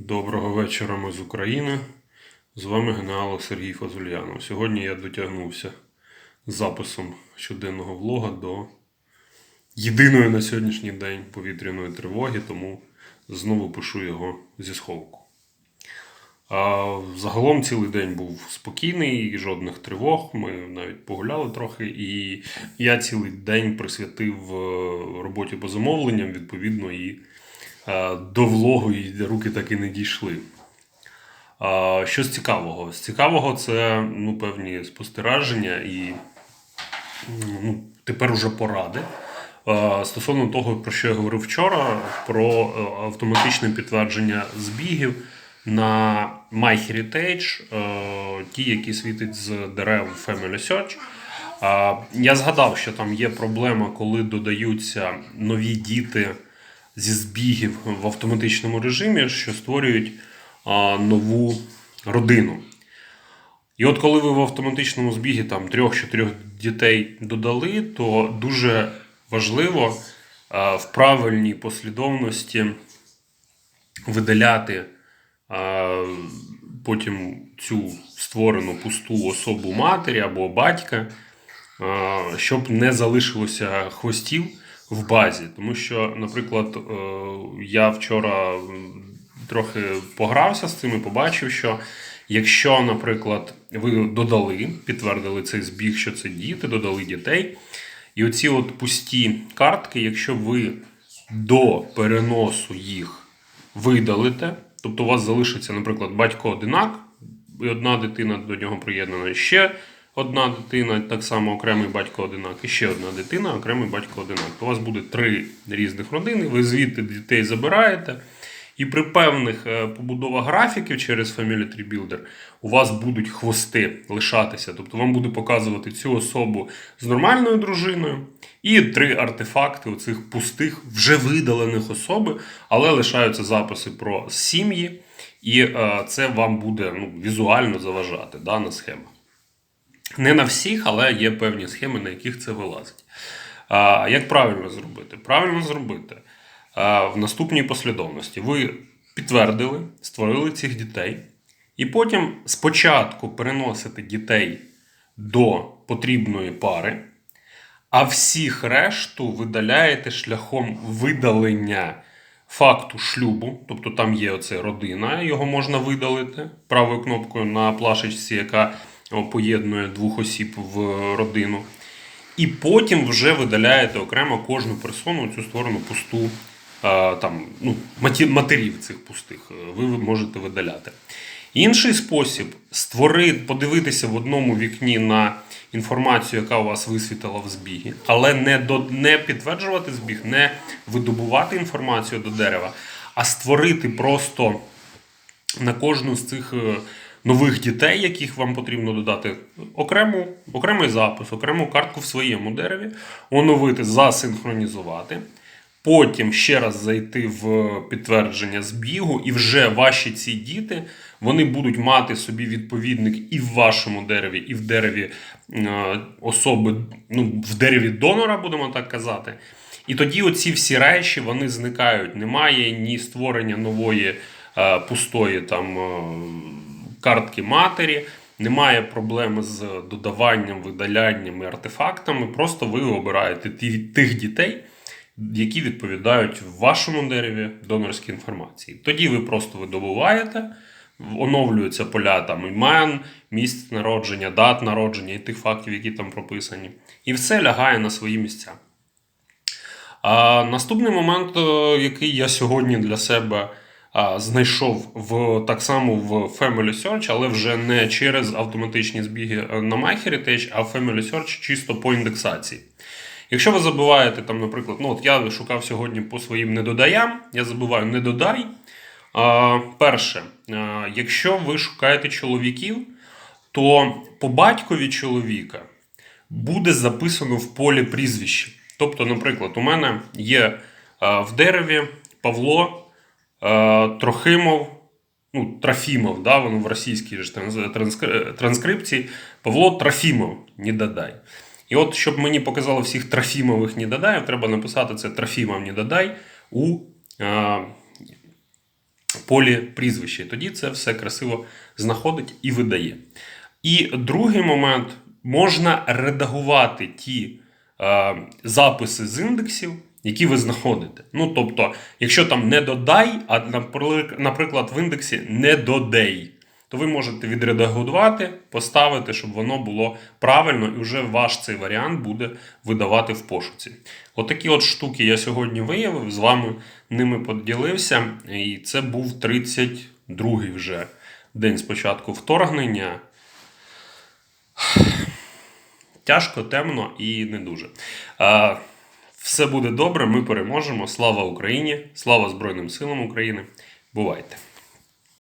Доброго вечора ми з України. З вами генерал Сергій Фазульянов. Сьогодні я дотягнувся з записом щоденного влога до єдиної на сьогоднішній день повітряної тривоги, тому знову пишу його зі сховку. А загалом цілий день був спокійний, жодних тривог. Ми навіть погуляли трохи, і я цілий день присвятив е, роботі по замовленням, відповідно, і до влогу і руки так і не дійшли. Що з цікавого? З цікавого це ну, певні спостереження і ну, тепер уже поради. Е, Стосовно того, про що я говорив вчора, про е, автоматичне підтвердження збігів на MyHeritage, е, ті, які світять з дерев Family Search. Е, Я згадав, що там є проблема, коли додаються нові діти зі збігів в автоматичному режимі, що створюють е, нову родину. І от коли ви в автоматичному збігі там трьох-чотирьох дітей додали, то дуже важливо е, в правильній послідовності видаляти е, потім цю створену пусту особу матері або батька, е, щоб не залишилося хвостів в базі. Тому що, наприклад, е, я вчора трохи погрався з цим і побачив, що якщо, наприклад, ви додали, підтвердили цей збіг, що це діти, додали дітей. І оці от пусті картки, якщо ви до переносу їх видалите, тобто у вас залишиться, наприклад, батько одинак, і одна дитина до нього приєднана, ще одна дитина, так само окремий батько одинак, і ще одна дитина, окремий батько одинак. У вас буде три різних родини, ви звідти дітей забираєте. І при певних е, побудовах графіків через Family Tree Builder у вас будуть хвости лишатися. Тобто вам буде показувати цю особу з нормальною дружиною і три артефакти оцих пустих, вже видалених особи, але лишаються записи про сім'ї, і е, це вам буде ну, візуально заважати дана схема. Не на всіх, але є певні схеми, на яких це вилазить. А, Як правильно зробити? Правильно зробити а, в наступній послідовності. Ви підтвердили, створили цих дітей, і потім спочатку переносите дітей до потрібної пари, а всіх решту видаляєте шляхом видалення факту шлюбу, тобто там є оце родина, його можна видалити правою кнопкою на плашечці, яка поєднує двох осіб в родину. І потім вже видаляєте окремо кожну персону цю створену пусту там, ну, матерів цих пустих. е, Ви можете видаляти. Інший спосіб створити, подивитися в одному вікні на інформацію, яка у вас висвітила в збігі, але не, до, не підтверджувати збіг, не видобувати інформацію до дерева, а створити просто на кожну з цих е, нових дітей, яких вам потрібно додати, окрему, окремий запис, окрему картку в своєму дереві, оновити, засинхронізувати. Потім ще раз зайти в підтвердження збігу, і вже ваші ці діти вони будуть мати собі відповідник і в вашому дереві, і в дереві е, особи, ну, в дереві донора, будемо так казати. І тоді оці всі речі вони зникають. Немає ні створення нової е, пустої там е, картки матері, немає проблеми з додаванням, видалянням і артефактами. Просто ви обираєте тих дітей, які відповідають в вашому дереві донорській інформації. Тоді ви просто видобуваєте, оновлюються поля там імен, місць народження, дат народження і тих фактів, які там прописані. І все лягає на свої місця. А наступний момент, е, який я сьогодні для себе знайшов в так само в Family Search, але вже не через автоматичні збіги е, на MyHeritage, а Family Search чисто по індексації. Якщо ви забуваєте, там, наприклад, ну от я шукав сьогодні по своїм недодаям, я забуваю не додай. А, перше, якщо ви шукаєте чоловіків, то по батькові чоловіка буде записано в полі прізвище. Тобто, наприклад, у мене є в дереві Павло Трохимов, ну, Трофімов, да, воно в російській ж транскрипції Павло Трофімов, не додай. І от, щоб мені показало всіх Трофімових не додаїв, треба написати це Трофімов не додай у е, полі прізвище. І тоді це все красиво знаходить і видає. І другий момент можна редагувати ті е, записи з індексів, які ви знаходите. Ну, тобто, якщо там не додай, а наприклад, в індексі не додей, то ви можете відредагувати, поставити, щоб воно було правильно, і вже ваш цей варіант буде видавати в пошуці. Отакі от штуки я сьогодні виявив, з вами ними поділився. І це був 32-й вже день спочатку вторгнення. Тяжко, темно і не дуже. Все буде добре, ми переможемо. Слава Україні! Слава Збройним силам України! Бувайте!